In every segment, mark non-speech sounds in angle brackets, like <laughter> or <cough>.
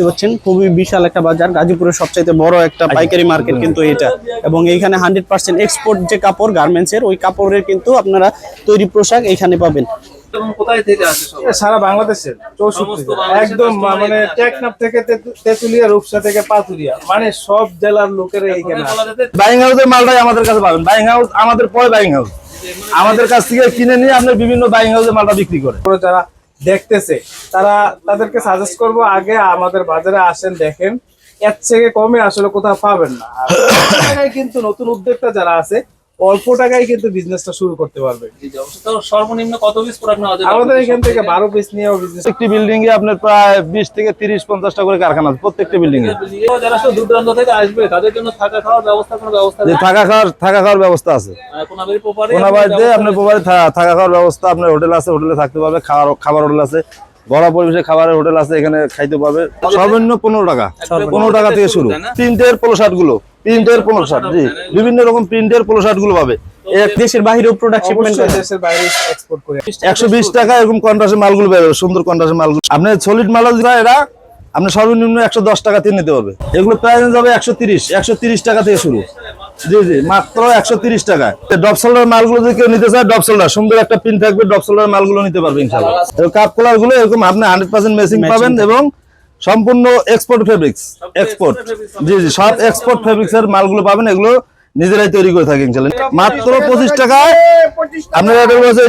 দেখতে পাচ্ছেন খুবই বিশাল একটা বাজার গাজীপুরের সবচাইতে বড় একটা পাইকারি মার্কেট কিন্তু এটা। এবং এইখানে হান্ড্রেড পার্সেন্ট এক্সপোর্ট যে কাপড় গার্মেন্টসের ওই কাপড়ের কিন্তু আপনারা তৈরি পোশাক এখানে পাবেন। এবং কোথায় থেকে আসে সব? এটা সারা বাংলাদেশের চৌষট্টি একদম মানে টেকনাফ থেকে তেতু- তেতুলিয়া রূপসা থেকে পাতুরিয়া মানে সব জেলার লোকেরা এইখানে বলা আসে। যেতে বাইং হাউসের মালটাই আমাদের কাছে পাবেন। বাইং হাউস আমাদের পরে বাইং হাউস আমাদের কাছ থেকে কিনে নিয়ে আপনার বিভিন্ন বাইং হাউসে মালটা বিক্রি করে যারা দেখতেছে। তারা তাদেরকে সাজেস্ট করব, আগে আমাদের বাজারে আসেন, দেখেন। এর থেকে কমে আসলে কোথাও পাবেন না। <coughs> কিন্তু নতুন উদ্যোগটা যারা আছে অল্প টাকায় কিন্তু বিজনেসটা শুরু করতে পারবে। সর্বনিম্ন কত পিস প্রোডাক্ট নেওয়া যায় আমাদের এখান থেকে বারো পিস নিয়েও বিজনেস প্রত্যেকটি বিল্ডিং এ আপনার প্রায় বিশ থেকে তিরিশ পঞ্চাশটা করে কারখানা আছে প্রত্যেকটি বিল্ডিং এ যারা দূর দূরান্ত থেকে আসবে তাদের জন্য থাকা খাওয়ার ব্যবস্থা কোনো ব্যবস্থা নেই? থাকা খাওয়ার থাকা খাওয়ার ব্যবস্থা আছে। কোনাবাড়ি কোনাবাড়িতে আপনার প্রবারে থাকা খাওয়ার ব্যবস্থা আপনার হোটেল আছে হোটেলে থাকতে পারবে খাওয়ার খাবার হোটেল আছে। ঘরোয়া পরিবেশে খাবারের হোটেল আছে এখানে খাইতে পারবে। সর্বনিম্ন পনেরো টাকা। পনেরো টাকা থেকে শুরু। প্রিন্টের পোলো শার্টগুলো প্রিন্টের পোলো শার্ট জি। বিভিন্ন রকম প্রিন্টের পোলো শার্টগুলো পাবে। দেশের বাহিরেও প্রোডাক্ট শিপমেন্ট করে। দেশের বাইরে এক্সপোর্ট করে। একশো বিশ টাকা এরকম কন্ট্রাসের মালগুলো পাবে সুন্দর কন্ট্রাসের মালগুলো। আপনার সলিড মাল যেটা এরা? আপনি সর্বনিম্ন একশো দশ টাকা দিয়ে নিতে পারবে। এগুলো প্রাইস যাবে একশো তিরিশ একশো তিরিশ টাকা থেকে শুরু। জি জি মাত্র একশো তিরিশ টাকা ডব সোল্ডার মালগুলো যদি কেউ নিতে চায় ডব সোল্ডার সুন্দর একটা পিন থাকবে ডব সোল্ডার মালগুলো নিতে পারবে ইনশাল্লাহ কাপ কলারগুলো এরকম আপনি হান্ড্রেড পার্সেন্ট মেসিং পাবেন এবং সম্পূর্ণ এক্সপোর্ট ফেব্রিক্স এক্সপোর্ট জি জি সব এক্সপোর্ট ফেব্রিক্স এর মালগুলো পাবেন এগুলো নিজেরাই তৈরি করে থাকে ইনশাল্লাহ মাত্র পঁচিশ টাকায় আপনারা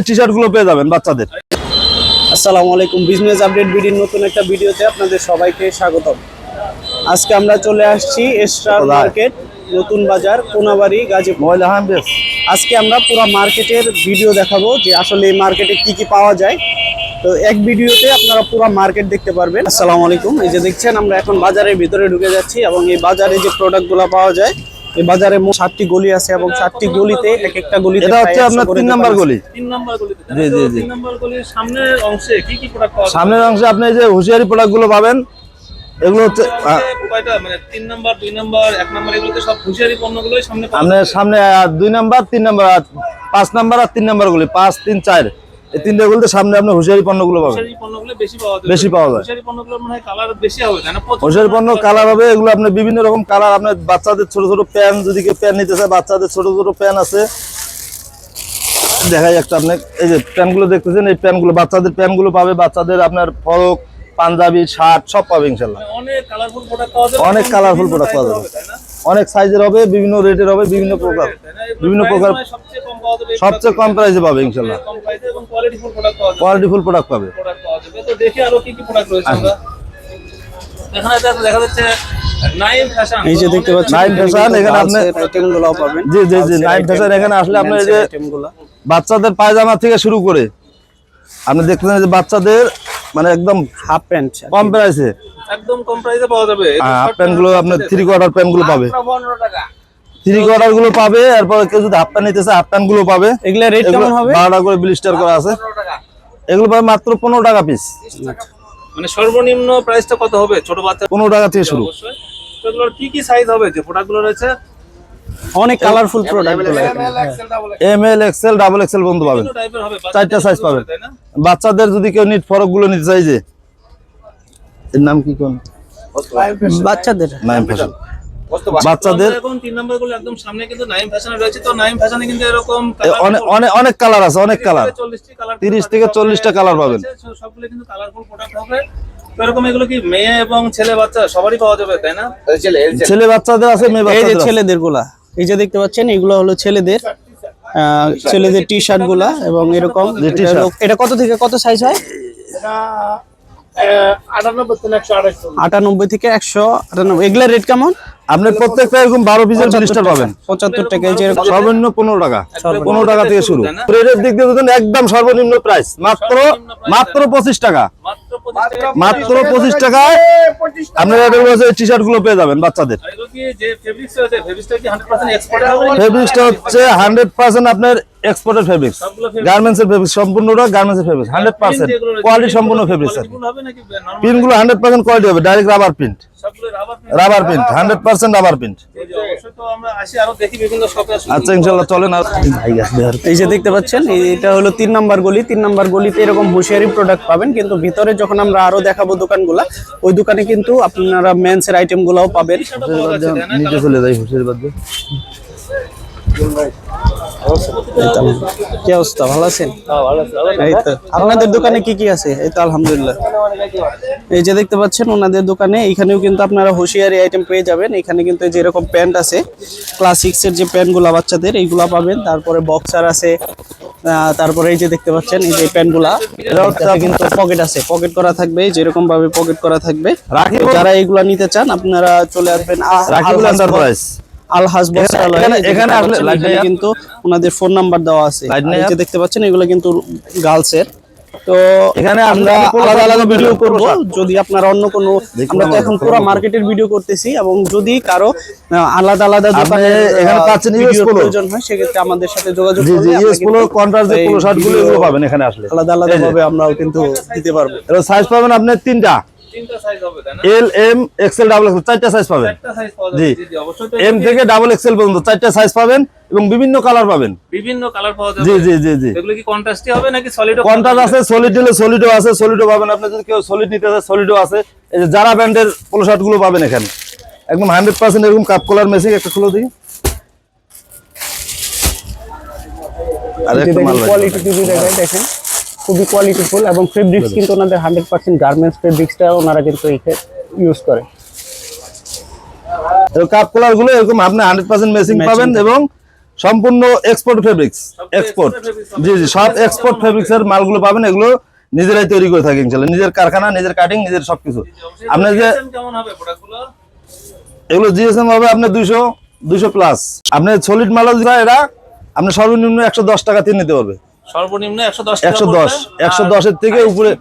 টি শার্টগুলো পেয়ে যাবেন বাচ্চাদের। আসসালামু আলাইকুম বিজনেস আপডেট ভিডিওর নতুন একটা ভিডিওতে আপনাদের সবাইকে স্বাগতম। আজকে আমরা চলে আসছি এস্টার মার্কেট নতুন বাজার কোনাবাড়ি গাজীপুর। ময়লা আজকে আমরা পুরো মার্কেটের ভিডিও দেখাবো যে আসলে এই মার্কেটে কি কি পাওয়া যায়। তো এক ভিডিওতে আপনারা পুরো মার্কেট দেখতে পারবেন। আসসালামু আলাইকুম। এই যে দেখছেন আমরা এখন বাজারের ভিতরে ঢুকে যাচ্ছি এবং এই বাজারে যে প্রোডাক্টগুলো পাওয়া যায় এই বাজারে মোট সাতটি গলি আছে এবং সাতটি গলিতে এক একটা গলি এটা হচ্ছে আপনার 100 তিন নাম্বার গলি। তিন নাম্বার গলিতে জি, জি, জি। তিন নাম্বার গলির সামনের অংশে কি কি প্রোডাক্ট পাওয়া যায়? সামনের অংশে আপনি এই যে হুঁশিয়ারি প্রোডাক্টগুলো পাবেন এগুলো হচ্ছে আহ, কয়টা? মানে দুই নাম্বার সামনে আপনার সামনে দুই তিন নাম্বার পাঁচ নাম্বার আর তিন নাম্বার গুলি পাঁচ তিন চার। এই তিনটে গুলিতে সামনে আপনি হুঁশিয়ারি পণ্যগুলো পাবেন। বেশি পাওয়া যায়। হুঁশিয়ারি পণ্য কালার হবে এগুলো আপনার বিভিন্ন রকম কালার আপনার বাচ্চাদের ছোট ছোট প্যান যদি কেউ প্যান নিতে চায় বাচ্চাদের ছোট ছোট প্যান আছে। দেখাই একটা আপনার এই যে প্যানগুলো দেখতেছেন এই প্যানগুলো বাচ্চাদের প্যানগুলো পাবে বাচ্চাদের আপনার ফরক পাঞ্জাবি শার্ট সব পাবে ইনশাল্লাহ। অনেক কালারফুল প্রোডাক্ট পাওয়া যাবে। হবে, তাই না? অনেক সাইজের হবে বিভিন্ন রেটের হবে বিভিন্ন প্রকার বিভিন্ন প্রকার সবচেয়ে কম পাওয়া যাবে এই সবচেয়ে কম প্রাইসে পাবে ইনশাল্লাহ। কম প্রাইসে এবং qualityful product quality full product পাবে। প্রোডাক্ট পাওয়া যাবে। তো দেখি আরও কি কি প্রোডাক্ট রয়েছে আমরা। এখানে দেখা- দেখা যাচ্ছে এই যে দেখতে পাচ্ছেন এখানে আপনি- আইটেমগুলো পাবেন। জি, জি, জি, এখানে আসলে এই যে বাচ্চাদের পায়জামা থেকে শুরু করে আপনি দেখতেছেন যে বাচ্চাদের মানে একদম হাফ প্যান্ট কম প্রাইসে একদম কম প্রাইসে পাওয়া যাবে। হাফ প্যান্টগুলো আপনার থ্রি কোয়ার্টার প্যান্টগুলো পাবে। থ্রি কোয়ার্টারগুলো পাবে এরপর কেউ যদি হাফ প্যান্ট নিতে চায় হাফ প্যান্টগুলো পাবে। এগুলা রেট কেমন হবে? বারোটা করে ব্লিস্টার করা আছে। এগুলো পাবে মাত্র পনেরো টাকা পিস মানে সর্বনিম্ন প্রাইসটা কত হবে? ছোট বাচ্চা পনেরো টাকা থেকে শুরু। অবশ্যই তো এগুলোর কি কি সাইজ হবে? যে প্রোডাক্টগুলো রয়েছে অনেক কালারফুল প্রোডাক্টগুলো M L XL double XL বন্ধু পাবেন। বিভিন্ন টাইপের হবে চারটা size পাবেন। বাচ্চাদের যদি কেউ নিট ফরকগুলো নিতে চাই যে। এর নাম কি কোন? বাচ্চাদের। নাইম ফ্যাশন বাচ্চাদের আমাদের এখন তিন নম্বরগুলো একদম সামনে কিন্তু নাইম ফ্যাশনে রয়েছে। তো নাইম ফ্যাশনে কিন্তু এরকম অনেক অনেক অনেক কালার আছে অনেক কালার 40টি কালার 30 থেকে 40টা কালার পাবেন। সবগুলো কিন্তু কালারফুল প্রোডাক্ট হবে। এরকম এগুলো কি মেয়ে এবং ছেলে বাচ্চা সবারই পাওয়া যাবে তাই না? ছেলে বাচ্চাদের আছে মেয়ে বাচ্চাদের আছে। ছেলেদেরগুলা এই যে দেখতে পাচ্ছেন এগুলো হলো ছেলেদের আহ, ছেলেদের টি শার্টগুলা এবং এরকম এটা কত থেকে কত সাইজ হয়? আটানব্বই থেকে একশো আটানব্বই থেকে এগুলা রেট কেমন? আপনার প্রত্যেকটা এরকম বারো পিসের পাবেন। পঁচাত্তর টাকা এই যে সর্বনিম্ন পনেরো টাকা। পনেরো টাকা থেকে শুরু। রেটের দিক দিয়ে একদম সর্বনিম্ন প্রাইস মাত্র মাত্র পঁচিশ টাকা। মাত্র 25 পঁচিশ টাকায় আপনারা টি শার্টগুলো পেয়ে যাবেন বাচ্চাদের। ফেব্রিক্সটা কি 100% এক্সপোর্টের হবে? নাকি ফেব্রিক্সটা হচ্ছে হান্ড্রেড পার্সেন্ট আপনার এক্সপোর্টের ফেব্রিক্স সবগুলো fabrics? গার্মেন্টস এর ফেব্রিক্স সম্পূর্ণটা গার্মেন্টস এর ফেব্রিক্স হান্ড্রেড পার্সেন্ট কোয়ালিটি সম্পূর্ণ ফেব্রিক্স আর? প্রিন্টগুলো হান্ড্রেড পার্সেন্ট কোয়ালিটি হবে direct rubber print rubber rubber print hundred percent rubber print অবশ্যই তো আমরা আসি আরও দেখি বিভিন্ন শপে আসলে আচ্ছা ইনশাল্লাহ চলেন আর এই যে দেখতে পাচ্ছেন এটা হলো তিন নাম্বার গলি। তিন নাম্বার গলিতে এরকম হুঁশিয়ারি প্রোডাক্ট পাবেন কিন্তু ভিতরে যখন আমরা আরও দেখাবো দোকানগুলা ওই দোকানে কিন্তু আপনারা মেন্স এর পাবেন নিচে দিয়ে। কি অবস্থা? ভালো আছেন? এই তো। আপনাদের দোকানে কি কি আছে? এই তো আলহামদুলিল্লাহ। এই যে দেখতে পাচ্ছেন ওনাদের দোকানে এখানেও কিন্তু আপনারা হুঁশিয়ারি আইটেম পেয়ে যাবেন। এখানে কিন্তু এই প্যান্ট আছে ক্লাসিক্স যে প্যান্টগুলো বাচ্চাদের এইগুলা পাবেন। তারপরে বক্সার আছে তারপরে এই যে দেখতে পাচ্ছেন এই যে প্যান্টগুলা কিন্তু পকেট আছে। পকেট করা থাকবে যেরকম ভাবে পকেট করা থাকবে। যারা এইগুলা নিতে চান আপনারা চলে আসবেন আলহাজ বস্ত্রালয় এখানে- আসলে? কিন্তু ওনাদের ফোন নাম্বার দেওয়া আছে। দেখতে পাচ্ছেন এগুলো কিন্তু গার্লসের। তো এখানে আমরা আলাদা আলাদা ভিডিও করব। যদি আপনার অন্য কোনো আমরা তো এখন পুরো মার্কেটের ভিডিও করতেছি এবং যদি কারও আলাদা আলাদা দোকানে এখানে পাচ্ছেন US polo। প্রয়োজন হয় সেক্ষেত্রে আমাদের সাথে যোগাযোগ জি ইয়েস পোলো কন্ট্রাস্ট যে এই পোলো শার্টগুলো video এগুলো পাবেন এখানে আসলে। আলাদা আলাদা ভাবে আমরাও কিন্তু দিতে পারব। এর সাইজ পাবেন আপনি তিনটা। তিনটা সাইজ হবে L M XL double XL চারটা সাইজ পাবেন। জি। এম থেকে ডাবল এক্সেল পর্যন্ত চারটা সাইজ পাবেন এবং বিভিন্ন কালার পাবেন। বিভিন্ন কালার পাওয়া যাবে। জি জি জি জি। এগুলো কি কন্ট্রাস্টই হবে নাকি সলিড কন্ট্রাস্ট আছে সলিড দিলে সলিডও আছে সলিডও পাবেন। আপনি যদি কেউ সলিড নিতে চান সলিডও আছে। এই যে যারা ব্র্যান্ডের পোলো শার্টগুলো পাবেন এখানে। একদম হান্ড্রেড পার্সেন্ট এরকম কাপ কলার মেশিন একটা খুলে দিই। আর একটা মাল কোয়ালিটি দেখেন দেখেন। খুবই কোয়ালিটিফুল এবং ফেব্রিক্স কিন্তু ওনাদের হান্ড্রেড পার্সেন্ট গার্মেন্টস ফেব্রিক্সটা ওনারা কিন্তু ইউজ করে। কাপ কলারগুলো এরকম আপনি হান্ড্রেড পার্সেন্ট মেশিন পাবেন এবং সম্পূর্ণ এক্সপোর্ট ফেব্রিক্স এক্সপোর্ট জি জি সব এক্সপোর্ট ফেব্রিক্স এর মালগুলো পাবেন এগুলো নিজেরাই তৈরি করে থাকেন ইনশাল্লাহ নিজের কারখানা নিজের কাটিং নিজের সবকিছু। আপনি যে কেমন হবে প্রোডাক্টগুলো এগুলো জিএসএম হবে আপনার দুইশো দুইশো প্লাস আপনার সলিড মাল যেটা এটা আপনি সর্বনিম্ন একশো দশ টাকা দিয়ে নিতে পারবে। সর্বনিম্ন 110 110 110 এর থেকে উপরে এর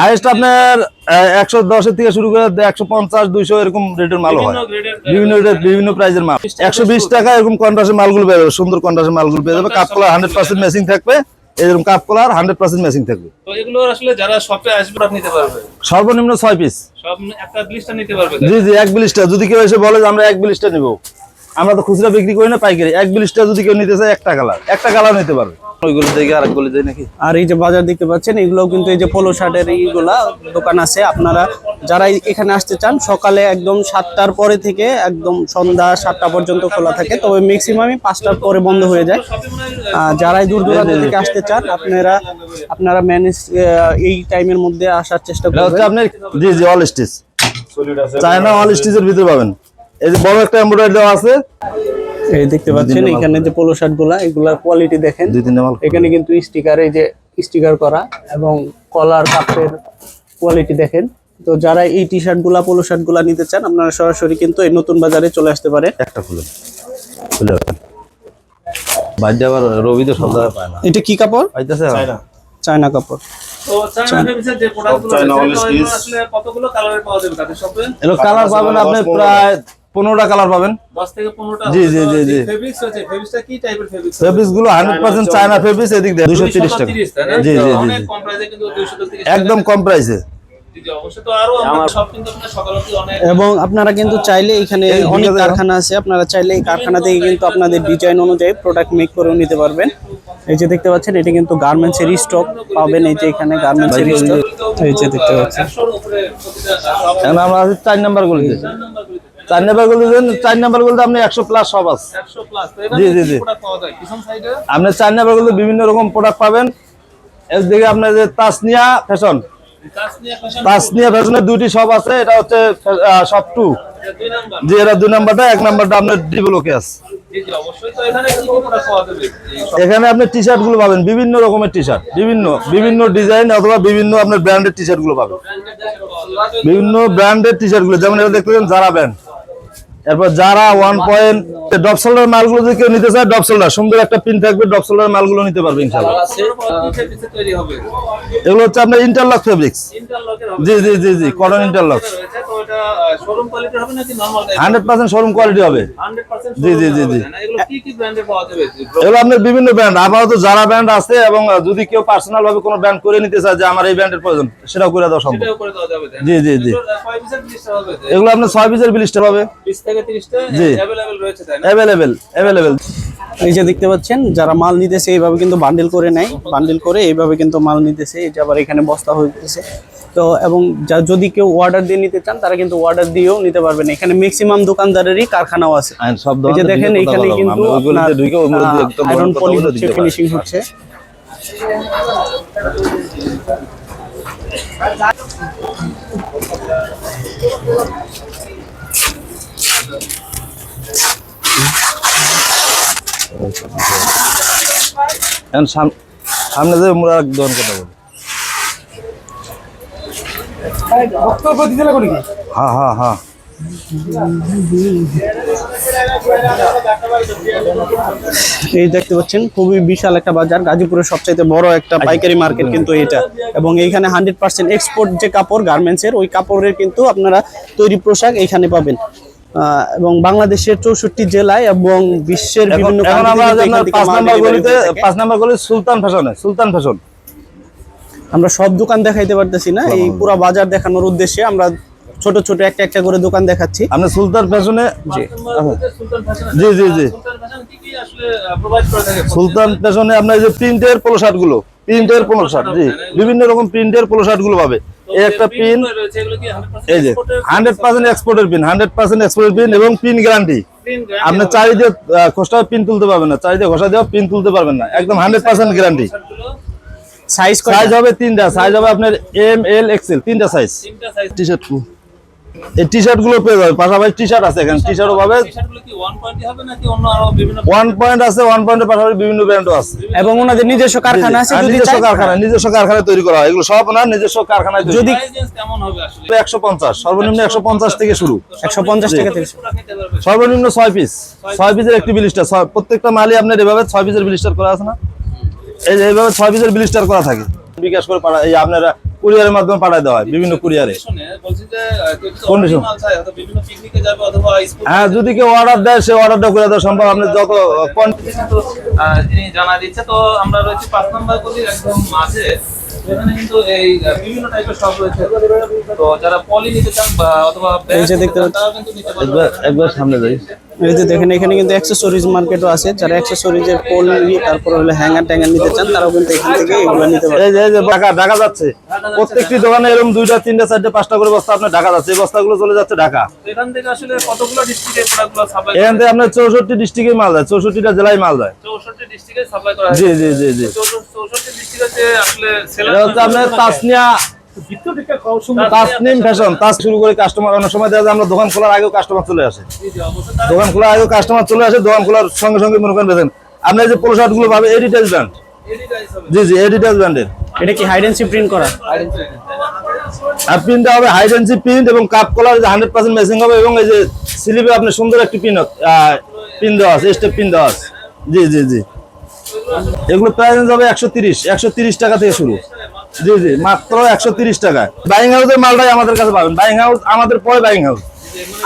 হাইয়েস্ট আপনার একশো দশের থেকে শুরু করে একশো পঞ্চাশ দুইশো এরকম রেটের মাল হয়। বিভিন্ন বিভিন্ন প্রাইজের মাল। একশো বিশ টাকা এরকম কন্ট্রাসের মালগুলো পেয়ে যাবে সুন্দর কন্ট্রাসের মালগুলো পেয়ে যাবে কাপ কলার হান্ড্রেড পার্সেন্ট থাকবে। এরকম কাপ কলার হান্ড্রেড পার্সেন্ট মেসিং থাকবে। তো এগুলো আসলে যারা শপে আসবে আপনি নিতে পারবে। সর্বনিম্ন ছয় পিস সব একটা নিতে পারবে জি জি এক বিলিশটা যদি কেউ এসে বলে যে আমরা এক বিলিশটা নিবো আমরা তো খুচরা বিক্রি করি না পাইকারি। এক বিলিশটা যদি কেউ নিতে চায় একটা কালার একটা কালার নিতে পারবে। ওইগুলো দেখে আর একগুলো নাকি? আর এই যে বাজার দেখতে পাচ্ছেন এগুলোও কিন্তু এই যে পোলো শার্টের এইগুলা দোকান আছে। আপনারা যারা এখানে আসতে চান সকালে একদম সাতটার পরে থেকে একদম সন্ধ্যা সাতটা পর্যন্ত খোলা থাকে। তবে ম্যাক্সিমামই পাঁচটার পরে বন্ধ হয়ে যায়। যারাই দূর দূরান্ত থেকে আসতে চান আপনারা আপনারা ম্যানেজ এই টাইমের মধ্যে আসার চেষ্টা করবেন। আপনার জি জি অল স্টিচ চায়না অল স্টিচের ভিতরে পাবেন। এই যে বড় একটা এমব্রয়ডারি দেওয়া আছে। এই দেখতে পাচ্ছেন এখানে যে পোলো শার্টগুলা এগুলার কোয়ালিটি দেখেন। এখানে কিন্তু স্টিকার এই যে স্টিকার করা এবং কলার কাপের কোয়ালিটি দেখেন। তো যারা এই টি শার্টগুলা পোলো শার্টগুলা নিতে চান আপনারা সরাসরি কিন্তু এই নতুন বাজারে চলে আসতে পারেন। একটা খুলে খুলে রাখেন বাড়িতে আবার রবি তো সব জায়গায় পায় না। এটা কি কাপড়? পাইতেছে চায়না। কাপড়। চায়না কালারে পাবেন আপনি প্রায় পনেরোটা কালার পাবেন। 10 থেকে 15টা জি, জি, জি, জি। ফেব্রিক্সগুলো হান্ড্রেড পার্সেন্ট চায়না ফেব্রিক্স এদিক দেয় দুশো তিরিশ টাকা। 230 তাই না? জি জি জি অনেক জি কম প্রাইসে কিন্তু 230 একদম কম প্রাইসে এবং আপনারা কিন্তু চাইলে এখানে অনেক কারখানা আছে। আপনারা চাইলে এই কারখানা থেকে কিন্তু আপনাদের ডিজাইন অনুযায়ী প্রোডাক্ট মেক করেও নিতে পারবেন। এই যে দেখতে পাচ্ছেন এটা কিন্তু গার্মেন্টস এর স্টক পাবেন। এই যে এখানে গার্মেন্টস এর স্টক এই যে দেখতে পাচ্ছেন। 100 এর উপরে প্রতিটা সব এখন আমরা চার নাম্বার গুলিতে। চার নাম্বার গলিতে চার নাম্বার গলিতে আপনি একশো প্লাস সব আছে। 100 প্লাস তো জি, জি, জি। আপনি চার নাম্বার গলিতে বিভিন্ন রকম প্রোডাক্ট পাবেন। এদিকে আপনার যে তাসনিয়া ফ্যাশন তাসনিয়া ফ্যাশনের দুইটি শপ আছে এটা হচ্ছে শপ টু যে এটা দুই নাম্বারটা এক নাম্বারটা আপনার ডিভেলকে আছে। জি জি এখানে সব আপনি টি শার্টগুলো পাবেন বিভিন্ন রকমের টি শার্ট বিভিন্ন বিভিন্ন ডিজাইন অথবা বিভিন্ন আপনার ব্র্যান্ডের টি শার্টগুলো পাবেন। বিভিন্ন ব্র্যান্ডের টি শার্টগুলো যেমন এটা দেখতেছেন যারা ব্র্যান্ড এরপর যারা ওয়ান পয়েন্ট ডপ শোল্ডার মালগুলো যদি কেউ নিতে চায় ডপ শোল্ডার সুন্দর একটা পিন থাকবে ডপ শোল্ডার মালগুলো নিতে পারবে ইনশাল্লাহ। এগুলো হচ্ছে আপনার ইন্টারলক ফেব্রিক্স জি জি জি জি কটন ইন্টারলক এটা হান্ড্রেড পার্সেন্ট শোরুম কোয়ালিটি হবে। জি, জি, জি, জি। এগুলো কি কি ব্র্যান্ডের পাওয়া যাবে? এগুলো আপনার বিভিন্ন ব্র্যান্ড আপাতত যারা ব্র্যান্ড আছে এবং যদি কেউ পার্সোনাল ভাবে কোনো ব্র্যান্ড করে নিতে চায় যে আমার এই ব্র্যান্ডের প্রয়োজন সেটাও করে দেওয়া সম্ভব। সেটাও করে দেওয়া যাবে তাই না? জি, জি, জি। এগুলোর, আহ, কয় পিসের জিনিসটা হবে এগুলো আপনার ছয় পিসের বিলিস্টার হবে। 20 থেকে 30টা জি। অ্যাভেলেবেল রয়েছে তাই না? অ্যাভেলেবেল অ্যাভেলেবেল এই যে দেখতে পাচ্ছেন যারা মাল নিতেছে এইভাবে কিন্তু বান্ডিল করে নেয়। বান্ডিল করে এইভাবে কিন্তু মাল নিতেছে। এই যে আবার এখানে বস্তা হইতেছে তো এবং যা- যদি কেউ অর্ডার দিয়ে নিতে চান তারা কিন্তু অর্ডার দিয়েও নিতে পারবেন। এখানে ম্যাক্সিমাম দোকানদারেরই কারখানাও আছে। সব যে দেখেন এখানে কিন্তু আয়রন পলি হচ্ছে। ফিনিশিং হচ্ছে সামনে যে মুড়া দোকান কথা বলি হ্যাঁ হ্যাঁ হ্যাঁ এই দেখতে পাচ্ছেন খুবই বিশাল একটা বাজার। গাজীপুরের সবচাইতে বড় একটা পাইকারি মার্কেট কিন্তু এটা এবং এইখানে হান্ড্রেড পার্সেন্ট এক্সপোর্ট যে কাপড় গার্মেন্টসের ওই কাপড়ের কিন্তু আপনারা তৈরি পোশাক এইখানে পাবেন। আহ, এবং বাংলাদেশের চৌষট্টি জেলায় এবং বিশ্বের বিভিন্ন এখন এখান পাঁচ নাম্বার গলিতে পাঁচ নাম্বার গলি সুলতান ফ্যাশনে সুলতান ফ্যাশন। আমরা সব দোকান দেখাইতে পারতেছি না। এই পুরো বাজার দেখানোর উদ্দেশ্যে আমরা ছোট ছোট একটা একটা করে দোকান দেখাচ্ছি। আপনি সুলতান ফ্যাশনে জি। জি জি জি। সুলতান ফ্যাশন আপনার যে প্রিন্টের পোলো শার্টগুলো প্রিন্টের পোলো শার্ট জি। বিভিন্ন রকম প্রিন্টের পোলো শার্টগুলো পাবে। এই একটা পিন রয়েছে এগুলো কি 100% এই যে হান্ড্রেড পার্সেন্ট এক্সপোর্টের পিন হান্ড্রেড পার্সেন্ট এক্সপোর্টের পিন এবং পিন গ্যারান্টি আপনি চারিদিকে খোসটা পিন তুলতে পারবেন না চারিদিকে ঘষা দেওয়া পিন তুলতে পারবেন না। একদম hundred percent guarantee size size হবে তিনটা। সাইজ হবে আপনার এম এল এক্সেল তিনটা সাইজ তিনটা সাইজ টি শার্ট এই টি শার্টগুলো পেয়ে যাবে পাশাপাশি টি শার্ট আছে এখানে। টি শার্টও পাবে টি-শার্টগুলো কি 1 পয়েন্ট হবে নাকি অন্য আরও বিভিন্ন ওয়ান পয়েন্ট আছে ওয়ান পয়েন্টের পাশাপাশি বিভিন্ন ব্র্যান্ডও আছে। এবং ওনাদের নিজস্ব কারখানা আছে যদি নিজস্ব কারখানা নিজস্ব কারখানায় তৈরি করা হয়। এগুলো সব ওনার নিজস্ব কারখানায় তৈরি। যদি প্রাইস কেমন হবে আসলে? একশো পঞ্চাশ। সর্বনিম্ন একশো পঞ্চাশ থেকে শুরু। একশো পঞ্চাশ টাকা থেকে সর্বনিম্ন ছয় পিস ছয় পিসের একটি বিলিস্টার প্রত্যেকটা মালই আপনার এভাবে ছয় পিসের বিলিস্টার করা আছে না? এইভাবে ছয় পিসের বিলিস্টার করা থাকে। বিকাশ করে পাঠা এই আপনারা কুরিয়ারের মাধ্যমে পাঠায় দেওয়া হয় বিভিন্ন কুরিয়ারে। শুনে বলছি যে আহ, কেউ যদি Condition। already মাল চায়, হয়তো বিভিন্ন পিকনিকে যাবে অথবা স্কুল হ্যাঁ যদি কেউ অর্ডার দেয় সে অর্ডারটা করে দেওয়া সম্ভব। আপনি যত জানা দিচ্ছে তো আমরা রয়েছি পাঁচ নম্বর গলির একদম মাঝে। একবার সামনে যাই। এই যে দেখেন এখানে কিন্তু অ্যাক্সেসরিজ মার্কেটও আছে। যারা অ্যাক্সেসরিজের পোল নিয়ে তারপর হলে হ্যাঙ্গার ট্যাঙ্গার নিতে চান তারাও কিন্তু এখান থেকে এগুলো নিতে পারে এই যে এই যে ঢাকা ঢাকা যাচ্ছে। প্রত্যেকটি দোকানে এরকম দুইটা তিনটা চারটে পাঁচটা করে বস্তা আপনার ঢাকা যাচ্ছে। এই বস্তাগুলো চলে যাচ্ছে ঢাকা। এখান থেকে আসলে কতগুলো ডিস্ট্রিক্টে প্রোডাক্টগুলো সাপ্লাই এখান থেকে আপনার চৌষট্টি ডিস্ট্রিক্টে মাল যায় চৌষট্টিটা জেলায় মাল যায় চৌষট্টি ডিস্ট্রিক্টে সাপ্লাই করা হয় জি জি জি জি। চৌষট্টি ডিস্ট্রিক্টে আসলে সেলার আপনার তাসনিয়া তাসনিম ফ্যাশন তাস শুরু করে কাস্টমার অনেক সময় দেখা যায় আমরা দোকান খোলার আগেও কাস্টমার চলে আসে। দোকান খোলার আগেও কাস্টমার চলে আসে দোকান খোলার সঙ্গে সঙ্গে মনে করেন বেছেন আপনার যে পোলো শার্টগুলো পাবে এডিটাইজ ব্র্যান্ড জি জি এডিটাইজ ব্র্যান্ডের এটা কি হাইডেন্সি প্রিন্ট করা? আর প্রিন্টটা হবে হাইডেন্সি প্রিন্ট এবং cup collar hundred percent matching হবে এবং এই যে স্লিপে আপনি সুন্দর একটি পিন পিন দেওয়া আছে স্টেপ পিন দেওয়া আছে। জি জি জি। এগুলো প্রাইস হবে একশো তিরিশ একশো তিরিশ টাকা থেকে শুরু। জি জি, মাত্র একশো তিরিশ টাকায়। বাইং হাউসের মালটাই আমাদের কাছে পাবেন। বাইং হাউস আমাদের পরে বাইং হাউস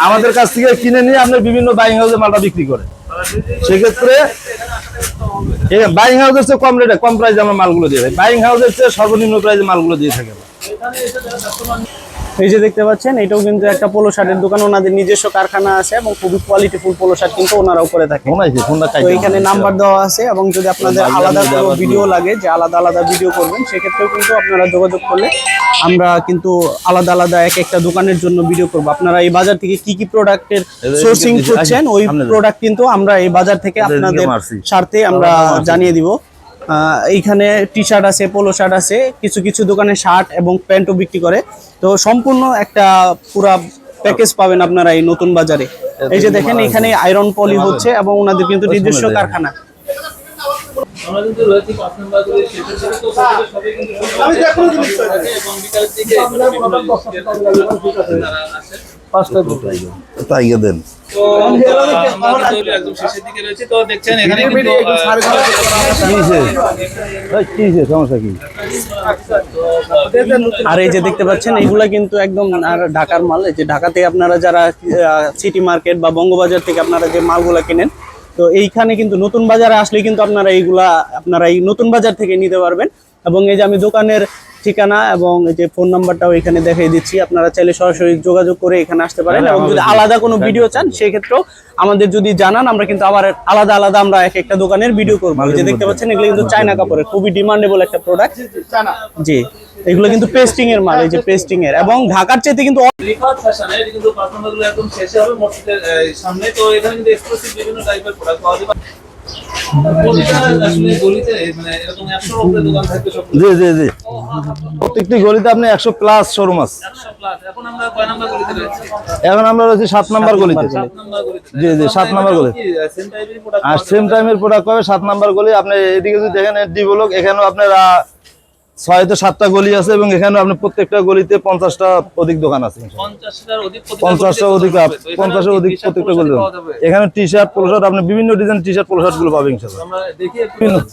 আমাদের কাছ থেকে কিনে নিয়ে আপনার বিভিন্ন বাইং হাউসের মালটা বিক্রি করে সেক্ষেত্রে বাইং হাউসের চেয়ে কম রেটে কম প্রাইসে আমরা মালগুলো দিয়ে থাকি। বাইং হাউসের চেয়ে সর্বনিম্ন প্রাইসে মালগুলো দিয়ে থাকি। এই যে দেখতে পাচ্ছেন এটাও কিন্তু একটা পোলো শার্টের দোকান। ওনাদের নিজস্ব কারখানা আছে এবং খুবই কোয়ালিটিফুল পোলো শার্ট কিন্তু ওনারাও করে থাকে। তো এখানে নাম্বার দেওয়া আছে এবং যদি আপনাদের আলাদা কোনো ভিডিও লাগে যে আলাদা আলাদা ভিডিও করবেন সেক্ষেত্রেও কিন্তু আপনারা যোগাযোগ করলে আমরা কিন্তু আলাদা আলাদা এক একটা দোকানের জন্য ভিডিও করব। আপনারা এই বাজার থেকে কি কি প্রোডাক্টের সোর্সিং করছেন ওই প্রোডাক্ট কিন্তু আমরা এই বাজার থেকে আপনাদের স্বার্থে আমরা জানিয়ে দিব। এইখানে টি শার্ট আছে পোলো শার্ট আছে কিছু কিছু দোকানে শার্ট এবং প্যান্টও বিক্রি করে। তো সম্পূর্ণ একটা পুরা প্যাকেজ পাবেন আপনারা এই নতুন বাজারে। এই যে দেখেন এখানে আয়রন পলি হচ্ছে এবং ওনাদের কিন্তু নিজস্ব কারখানা। আমরা দেন। আর এই যে দেখতে পাচ্ছেন এগুলা কিন্তু একদম আর ঢাকার মাল। এই যে ঢাকাতে আপনারা যারা সিটি মার্কেট বা বঙ্গবাজার থেকে আপনারা যে মালগুলা কিনেন তো এইখানে কিন্তু নতুন বাজারে আসলে কিন্তু আপনারা এইগুলা আপনারা এই নতুন বাজার থেকে নিতে পারবেন। এবং এই যে আমি দোকানের ঠিকানা এবং এই যে ফোন নাম্বারটাও এখানে দেখিয়ে দিচ্ছি। আপনারা চাইলে সরাসরি যোগাযোগ করে এখানে আসতে পারেন এবং যদি আলাদা কোনো ভিডিও চান সেই ক্ষেত্রেও আমাদের যদি জানান আমরা কিন্তু আবার আলাদা আলাদা আমরা এক একটা দোকানের ভিডিও করব। এই যে দেখতে পাচ্ছেন এগুলো কিন্তু চায়না কাপড়ের খুবই ডিমান্ডেবল একটা প্রোডাক্ট জি এগুলো কিন্তু পেস্টিং এর মাল এই যে পেস্টিং এর। এবং ঢাকার চাইতে কিন্তু রিফাত ফ্যাশনে এটা কিন্তু একদম শেষে হবে মসজিদের সামনে। তো এখানে কিন্তু এক্সক্লুসিভ বিভিন্ন টাইপের প্রোডাক্ট পাওয়া যাবে। জি জি জি। প্রত্যেকটি গলিতে আপনি একশো প্লাস শোরুম আছে। এখন আমরা রয়েছি সাত নাম্বার গলিতে। জি, জি, সাত নাম্বার গলি। আর সেম টাইমের প্রোডাক্ট হবে সাত নাম্বার গলি। আপনি এদিকে যদি দেখেন ডি ব্লক এখানেও আপনার আহ, ছয় তো সাতটা গলি আছে এবং এখানেও আপনি প্রত্যেকটা গলিতে পঞ্চাশটা অধিক দোকান আছে পঞ্চাশটা অধিক এখানে পঞ্চাশের অধিক প্রত্যেকটা গলি? এখানে টি শার্ট পোলো শার্ট আপনি বিভিন্ন ডিজাইন টি শার্ট পোলোশার্টগুলো পাবেন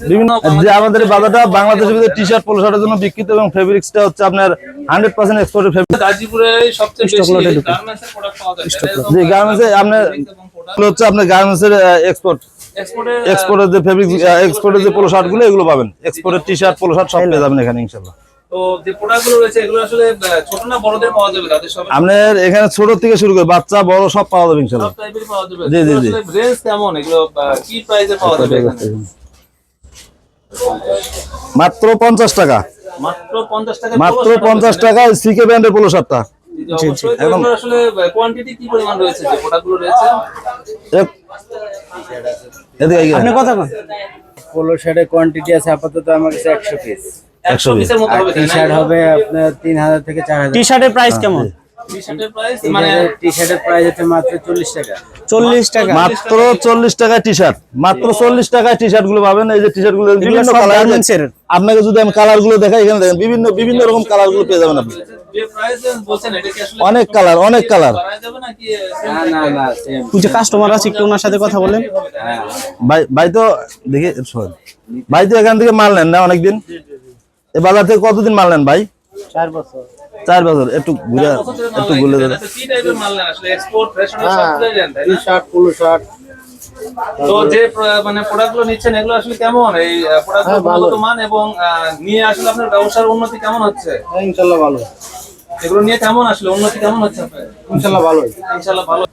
বিভিন্ন যে আমাদের বাজারটা বাংলাদেশের ভিতরে টি শার্ট পোলোশার্টের জন্য বিখ্যাত এবং ফেব্রিক্সটা হচ্ছে আপনার হান্ড্রেড পার্সেন্ট এক্সপোর্টেড ফেব্রিক গার্মেন্টসে আপনার হচ্ছে আপনার গার্মেন্টসের এক্সপোর্ট এক্সপোর্টের এক্সপোর্টের যে ফেব্রিক এক্সপোর্টের যে পোলো শার্টগুলো এগুলো পাবেন। এক্সপোর্টের টি শার্ট পোলো শার্ট সব পেয়ে যাবেন এখানে সব আপনার এখানে ছোট থেকে শুরু করে বাচ্চা বড় সব পাওয়া যাবে ইনশাল্লাহ। জি, জি, জি। মাত্র পঞ্চাশ টাকা। মাত্র 50 টাকা মাত্র পঞ্চাশ টাকা সিকে ব্র্যান্ডের পোলো শার্টটা আসলে কোয়ান্টিটি কি পরিমাণ রয়েছে? যে প্রোডাক্টগুলো আপনি কথা বলেন পোলো শার্টের কোয়ান্টিটি আছে আপাতত আমার কাছে একশো পিস 100 পিসের মতো হবে টি শার্ট হবে আপনার তিন হাজার থেকে চার হাজার। টি শার্টের প্রাইস কেমন? টি-শার্টের প্রাইস মানে মাত্র চল্লিশ টাকা। মাত্র চল্লিশ টাকায় টি শার্ট মাত্র চল্লিশ টাকায় টি শার্টগুলো পাবেন। এই যে টি শার্টগুলো বিভিন্ন কালার আপনাকে যদি আমি কালারগুলো দেখাই এখানে দেখেন বিভিন্ন বিভিন্ন রকম কালারগুলো পেয়ে যাবেন আপনি। যে প্রাইস বলছেন এটা কি আসলে অনেক কালার অনেক কালার বাড়ায় যাবে নাকি না না না সেম ওই যে কাস্টমার আছে একটু ওনার সাথে কথা বলেন। ভাই ভাই তো দেখে ভাই তো এখান থেকে মাল নেন না অনেকদিন? এই বাজার থেকে কতদিন মাল নেন ভাই? চার বছর। চার বছর একটু ঘুরে একটু ঘুরে দেন কি টাইপের মাল নেন আসলে? এক্সপোর্ট ফ্যাশন সব কিছু দেন তাই শার্ট পোলো শার্ট তো যে মানে প্রোডাক্টগুলো নিচ্ছেন এগুলো আসলে কেমন? এই প্রোডাক্টগুলো গুণগত মান এবং নিয়ে আসলে আপনার ব্যবসার উন্নতি কেমন হচ্ছে? ইনশাল্লাহ ভালো। এগুলো নিয়ে কেমন আসলে? উন্নতি কেমন হচ্ছে আপনার? ইনশাল্লাহ ভালো ইনশাআল্লাহ ভালো।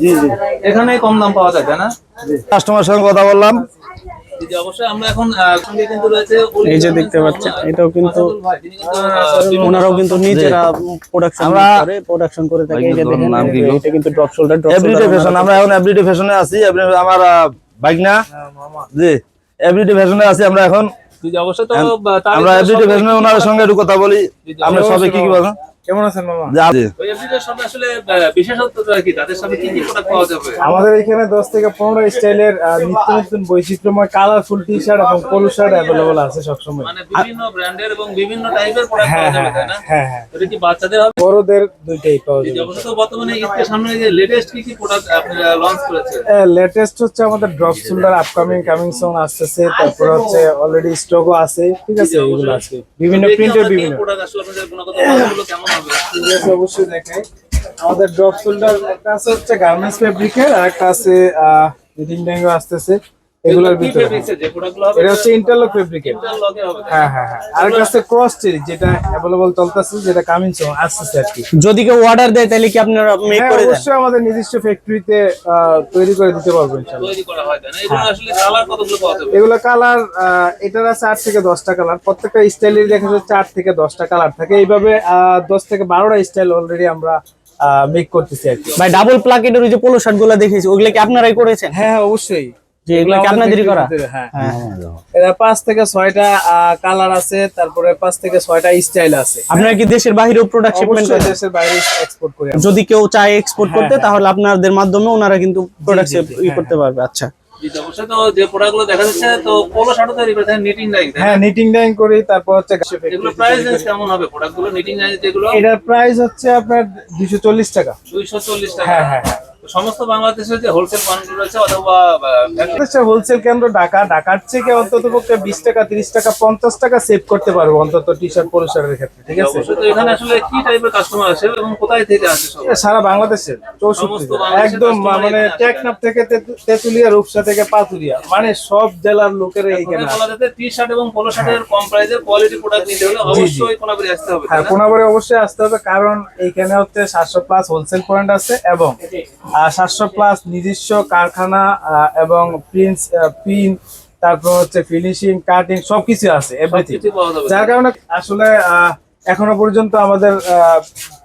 জি জি। এখানে কম দাম পাওয়া যায় তাই না কাস্টমার সঙ্গে কথা বললাম। এই যে দেখতে পাচ্ছেন এটাও কিন্তু তিনি কিন্তু, আহ, বিভিন্ন ওনারাও কিন্তু নিজেরা প্রোডাকশন আমরা- করে প্রোডাকশন করে থাকে এই যে দেখেন নাম কি এই যে গো? এটা কিন্তু drop shoulder drop everyday fashion আমরা এখন এভরিডে ফ্যাশনে আছি আমার জি এভরিডে ফ্যাশনে আছি আমরা এখন। আমরা এভরিডে ফ্যাশনে ওনার সঙ্গে একটু কথা বলি। আমরা সবাই কি কি বলেন? কেমন আছেন মামা? জি ওই everyday shop আসলে আহ, কি? তাদের সাথে কি কি প্রোডাক্ট পাওয়া যাবে? আমাদের এখানে দশ থেকে পনেরো স্টাইলের নিত্য নতুন বৈচিত্র্যময় কালারফুল টি শার্ট এবং পোলো শার্ট অ্যাভেলেবল আছে সবসময়। মানে বিভিন্ন ব্র্যান্ডের এবং বিভিন্ন টাইপের প্রোডাক্ট হ্যাঁ পাওয়া হ্যাঁ যাবে তাই না? হ্যাঁ হ্যাঁ। এটা কি বাচ্চাদের হবে? বড়দের দুইটাই পাওয়া যাবে। অবশ্য বর্তমানে ঈদকে সামনে যে লেটেস্ট কি কি প্রোডাক্ট আপনারা লঞ্চ করেছেন? লেটেস্ট হচ্ছে আমাদের drop shoulder upcoming coming soon আসতেছে। তারপর হচ্ছে অলরেডি স্টকও আছে ঠিক আছে এগুলো আছে। বিভিন্ন প্রিন্টের বিভিন্ন। প্রোডাক্ট আসলে আপনাদের গুণগত মানগুলো কেমন অবশ্যই আমাদের ড্রপ শোল্ডার একটা আছে হচ্ছে গার্মেন্টস ফেব্রিকের আর একটা আছে রিডিং ড্যাঙ্গো আসতেছে। এগুলোর ভিতরে। এটা হচ্ছে ইন্টারলক ফেব্রিকের হ্যাঁ হ্যাঁ হ্যাঁ। আর একটা আছে ক্রস চেরি যেটা অ্যাভেলেবল চলতেছে যেটা কামিং সোন আসতেছে আর কি। যদি কেউ অর্ডার দেয় তাহলে কি আপনারা মেক হ্যাঁ, করে দেন? অবশ্যই আমাদের নিজস্ব ফ্যাক্টরিতে তৈরি করে দিতে পারব ইনশাল্লাহ তৈরি করা হয় না এগুলো আসলে কালার কতগুলো পাওয়া যাবে? এগুলো কালার এটার আছে আট থেকে দশটা কালার প্রত্যেকটা স্টাইলের দেখা যাচ্ছে আট থেকে দশটা কালার থাকে। এইভাবে আহ, দশ থেকে বারোটা স্টাইল অলরেডি আমরা মেক করতেছি আর কি। ভাই ডাবল প্লাকেটের ওই যে পোলো শার্টগুলো দেখেছি ওগুলো কি আপনারাই করেছেন? হ্যাঁ হ্যাঁ অবশ্যই। যে এগুলো আপনাদেরই করা? হ্যাঁ। হ্যাঁ। এরা পাঁচ থেকে ছয়টা কালার আছে তারপরে পাঁচ থেকে ছয়টা স্টাইল আছে। আপনারা কি দেশের বাইরেও প্রোডাক্ট শিপমেন্ট করেন? দেশের বাইরে এক্সপোর্ট করি যদি কেউ চায় এক্সপোর্ট করতে তাহলে আপনাদের মাধ্যমে ওনারা কিন্তু প্রোডাক্ট ই হ্যাঁ, করতে পারবে আচ্ছা। হ্যাঁ আপনার দুইশো চল্লিশ টাকা। 240 টাকা। হ্যাঁ হ্যাঁ হ্যাঁ। সমস্ত বাংলাদেশের যে হোলসেল পয়েন্টগুলো রয়েছে অথবা হোলসেল কেন্দ্র ঢাকা ঢাকার থেকে অন্তত পক্ষে বিশ টাকা তিরিশ টাকা পঞ্চাশ টাকা সেভ করতে পারব অন্তত টি শার্ট পলো ক্ষেত্রে ঠিক আছে? এখানে আসলে কি টাইপের কাস্টমার আসে এবং কোথায় থেকে আসে সারা বাংলাদেশের চৌষট্টি একদম মানে। টেকনাফ থেকে তেতু- তেঁতুলিয়া রূপসা থেকে পাতুরিয়া মানে সব জেলার লোকেরা এইখানে টি শার্ট এবং পোলো শার্টের কম প্রাইসের কোয়ালিটি প্রোডাক্ট নিতে হলে অবশ্যই কোনাবাড়ি আসতে হবে হ্যাঁ? কোনাবারে অবশ্যই আসতে হবে কারণ এইখানে হচ্ছে সাতশো প্লাস হোলসেল পয়েন্ট আছে এবং সাতশো প্লাস নিজস্ব কারখানা এবং প্রিন্স প্রিন্ট তারপর হচ্ছে ফিনিশিং কাটিং সবকিছু আছে এভরিথিং। যার কারণে আসলে এখনও পর্যন্ত আমাদের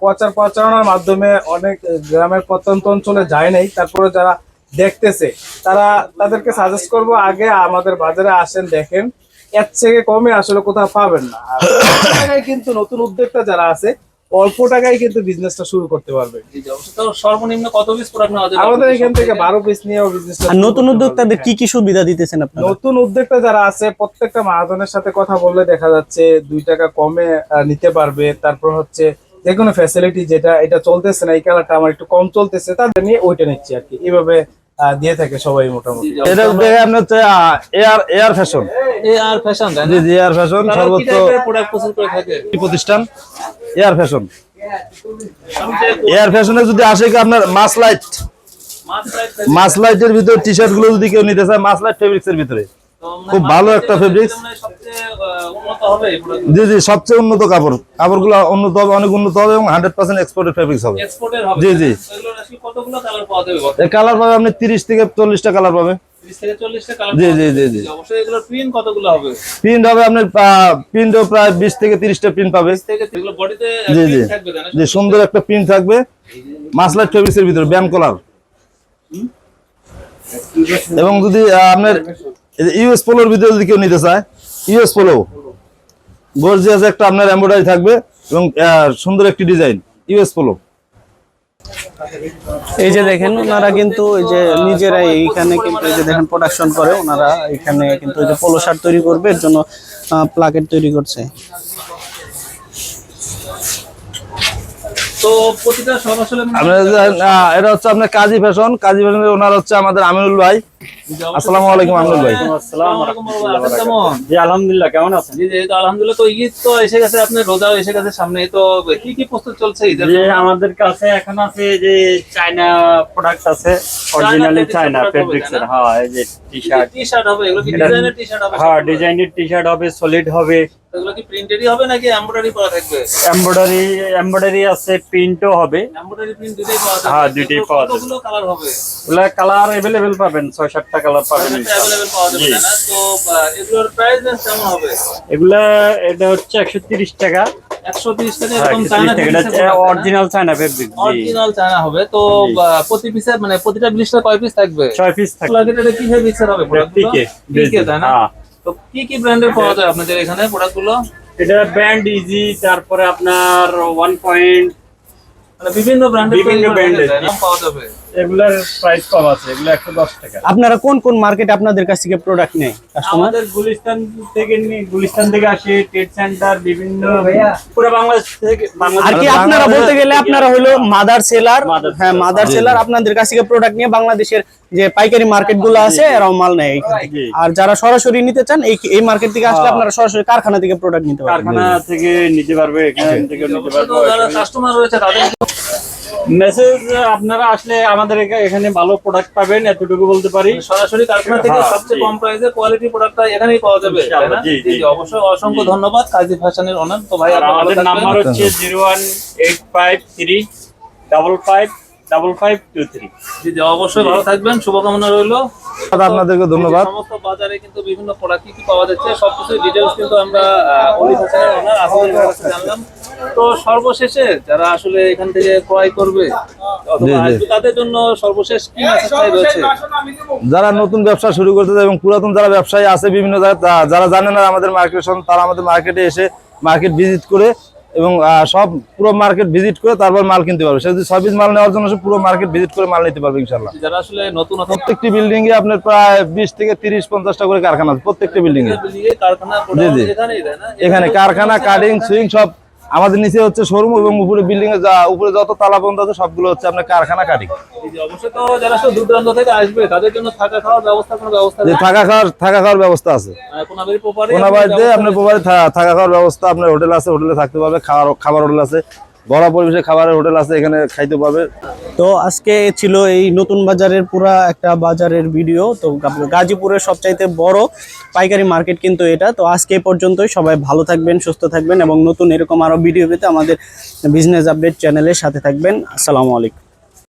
প্রচার প্রচারণার মাধ্যমে অনেক গ্রামের প্রত্যন্ত অঞ্চলে যায় নাই। তারপরে যারা দেখতেছে তারা তাদেরকে সাজেস্ট করব আগে আমাদের বাজারে আসেন দেখেন। এর থেকে কমে আসলে কোথাও পাবেন না। <coughs> কিন্তু নতুন উদ্যোক্তা যারা আছে অল্প টাকায় কিন্তু বিজনেসটা শুরু করতে পারবে। সর্বনিম্ন কত পিস প্রোডাক্ট নেওয়া আমাদের এখান থেকে বারো পিস নিয়েও বিজনেস আর নতুন উদ্যোক্তাদের কি কি সুবিধা দিতেছেন আপনারা? নতুন উদ্যোক্তা যারা আছে প্রত্যেকটা মহাজনের সাথে কথা বললে দেখা যাচ্ছে দুই টাকা কমে আহ, নিতে পারবে। তারপর হচ্ছে যে কোনো ফ্যাসিলিটি যেটা এটা চলতেছে না এই কালারটা আমার একটু কম চলতেছে তাদের নিয়ে ওইটা নিচ্ছি আর কি। এইভাবে দিয়ে থাকে সবাই মোটামুটি। এটা দেখে আপনার হচ্ছে air air fashion air fashion জি জি এয়ার ফ্যাশন সর্বোচ্চ প্রোডাক্ট প্রস্তুত করে থাকে? প্রতিষ্ঠান এয়ার ফ্যাশন এয়ার ফ্যাশনে যদি আসে কি আপনার মাস লাইট মাস লাইটের ভিতরে টি শার্টগুলো যদি কেউ নিতে চায় মাস লাইট ফেব্রিক্স এর ভিতরে। খুব ভালো একটা প্রোডাক্ট জি জি সবচেয়ে উন্নত কাপড়। কাপড়গুলো উন্নত হবে অনেক উন্নত হবে এবং হান্ড্রেড পার্সেন্ট এক্সপোর্টেড ফেব্রিক্স হবে। জি, জি। কালার পাবে আপনি তিরিশ থেকে চল্লিশটা কালার পাবে। 30 থেকে 40 টা কালার জি, জি, জি, জি। প্রিন্ট হবে? আপনার প্রিন্টও প্রায় বিশ থেকে তিরিশটা প্রিন্ট পাবে। জি, জি। সুন্দর একটা প্রিন্ট থাকবে। মাসলাইট ফেব্রিক্স এর ভিতরে ব্যাম কলার এবং যদি ইউএস পোলোর ভিতরে যদি কেউ নিতে চায় ইউএস পোলো গর্জিয়াস একটা আপনার এমব্রয়ডারি থাকবে এবং সুন্দর একটি ডিজাইন ইউএস পোলো এই যে দেখেন ওনারা কিন্তু এই যে নিজেরাই এইখানে কিন্তু এই যে দেখেন প্রোডাকশন করে ওনারা এখানে কিন্তু এই যে পোলো শার্ট তৈরি করবে এর জন্য প্লাকেট তৈরি করছে। এটা হচ্ছে আপনার কাজী ফ্যাশন কাজী ফ্যাশনের ওনার হচ্ছে আমাদের আমিনুল ভাই। আসসালামু আলাইকুম ভাই। জি আলহামদুলিল্লাহ কেমন আছেন? জি তো আলহামদুলিল্লাহ তো ঈদ তো এসে গেছে আপনার এসে গেছে সামনে তো কি কি প্রস্তুত চলছে ঈদের আমাদের কাছে এখন আছে যে চায়না প্রোডাক্ট আছে অরিজিনালি চায়না ফেব্রিক্স এর হ্যাঁ এই যে টি-শার্ট টি-শার্ট হবে? এগুলো কি ডিজাইনের টি-শার্ট হবে হ্যাঁ ডিজাইনের টি-শার্ট হবে সলিড হবে। এগুলো কি প্রিন্টেডই হবে নাকি এমব্রয়ডারি করা থাকবে? এমব্রয়ডারি এমব্রয়ডারি আছে প্রিন্টও হবে। এমব্রয়ডারি প্রিন্ট দুটেই পাওয়া যাবে। হ্যাঁ পাওয়া যাবে। কতগুলো কালার হবে? ওগুলা কালার अवेलेबल পাবেন 600 এগুলা এটা হচ্ছে একশো তিরিশ টাকা। অরিজিনাল চায়না অরিজিনাল হবে তো প্রতি পিসে মানে প্রতিটা ব্লিস্টার পিস থাকবে? ছয় এটা হবে? হ্যাঁ। কি কি ব্র্যান্ডের পাওয়া যায় আপনাদের এখানে এটা ব্র্যান্ড ইজি তারপরে আপনার ওয়ান পয়েন্ট মানে বিভিন্ন ব্র্যান্ডের বিভিন্ন ব্র্যান্ডের পাওয়া যাবে? এগুলার প্রাইস কম আছে এগুলো একশো দশ টাকা। আপনারা কোন কোন মার্কেট আপনাদের কাছ থেকে প্রোডাক্ট নেয় কাস্টমার আমাদের গুলিস্তান থেকে নি- গুলিস্তান থেকে আসে ট্রেড সেন্টার বিভিন্ন পুরো বাংলাদেশ থেকে আর কি আপনারা বলতে গেলে আপনারা হলো মাদার সেলার হ্যাঁ মাদার সেলার আপনাদের কাছ থেকে প্রোডাক্ট নিয়ে বাংলাদেশের যে পাইকারি মার্কেটগুলো আছে এরাও মাল নেয়। আর যারা সরাসরি নিতে চান এই এই মার্কেট থেকে আসলে আপনারা সরাসরি কারখানা থেকে প্রোডাক্ট নিতে পারবেন। কারখানা থেকে নিতে পারবে এখান থেকে নিতে পারবে। যারা কাস্টমার রয়েছে তাদের মেসেজ আপনারা আসলে আমাদের এখানে ভালো প্রোডাক্ট পাবেন এতটুকু বলতে পারি। সরাসরি কারখানা থেকে হ্যাঁ, সবচেয়ে। কম প্রাইসে কোয়ালিটি প্রোডাক্টটা এখানেই পাওয়া যাবে জি, জি অবশ্যই অসংখ্য ধন্যবাদ কাজী ফ্যাশনের ওনার তো ভাই আমাদের নাম্বার হচ্ছে zero one eight five three double five double five two three জি জি অবশ্যই ভালো থাকবেন শুভকামনা রইল। আপনাদেরকে ধন্যবাদ। সমস্ত বাজারে কিন্তু বিভিন্ন প্রোডাক্ট কি কি পাওয়া যাচ্ছে সবকিছু ডিটেলস কিন্তু আমরা অলি হাসানের ওনার আসলে জানলাম। তো সর্বশেষে যারা আসলে এখান থেকে ক্রয় করবে তাদের জন্য সর্বশেষ কি মেসেজটাই রয়েছে? যারা নতুন ব্যবসা শুরু করতে এবং পুরাতন যারা ব্যবসায়ী আছে বিভিন্ন যারা জানে না আমাদের মার্কেট তারা আমাদের মার্কেটে এসে মার্কেট ভিজিট করে এবং সব পুরো মার্কেট ভিজিট করে তারপর মাল কিনতে পারবে। সে যদি সার্ভিস মাল নেওয়ার জন্য সে পুরো মার্কেট ভিজিট করে মাল নিতে পারবে ইনশাল্লাহ যারা আসলে নতুন প্রত্যেকটি বিল্ডিং এ আপনার প্রায় বিশ থেকে তিরিশ পঞ্চাশটা করে কারখানা আছে প্রত্যেকটি বিল্ডিং এ জি, জি। এখানে কারখানা কাটিং সুইং সব আমাদের নিচে হচ্ছে শোরুম এবং উপরে বিল্ডিং এ যা উপরে যত তালা বন্ধ আছে সবগুলো হচ্ছে আপনার কারখানা কাটি অবশ্যই যারা দূর দূরান্ত থেকে আসবে তাদের জন্য থাকা খাওয়ার ব্যবস্থা ব্যবস্থা নেই? থাকা খাওয়ার থাকা খাওয়ার ব্যবস্থা আছে। কোনাবাড়িতে আপনার থাকা খাওয়ার ব্যবস্থা আপনার হোটেল আছে হোটেলে থাকতে পারবে খাওয়ার খাবার হোটেল আছে। ঘরোয়া পরিবেশে খাবারের হোটেল আছে, এখানে খাইতে পাবে তো আজকে ছিল এই নতুন বাজারের পুরা একটা বাজারের ভিডিও। তো গাজীপুরের সবচাইতে বড় পাইকারি মার্কেট কিন্তু এটা। তো আজকে পর্যন্তই। সবাই ভালো থাকবেন, সুস্থ থাকবেন এবং নতুন এরকম আরও ভিডিও পেতে আমাদের বিজনেস আপডেট চ্যানেলের সাথে থাকবেন। আসসালামু আলাইকুম।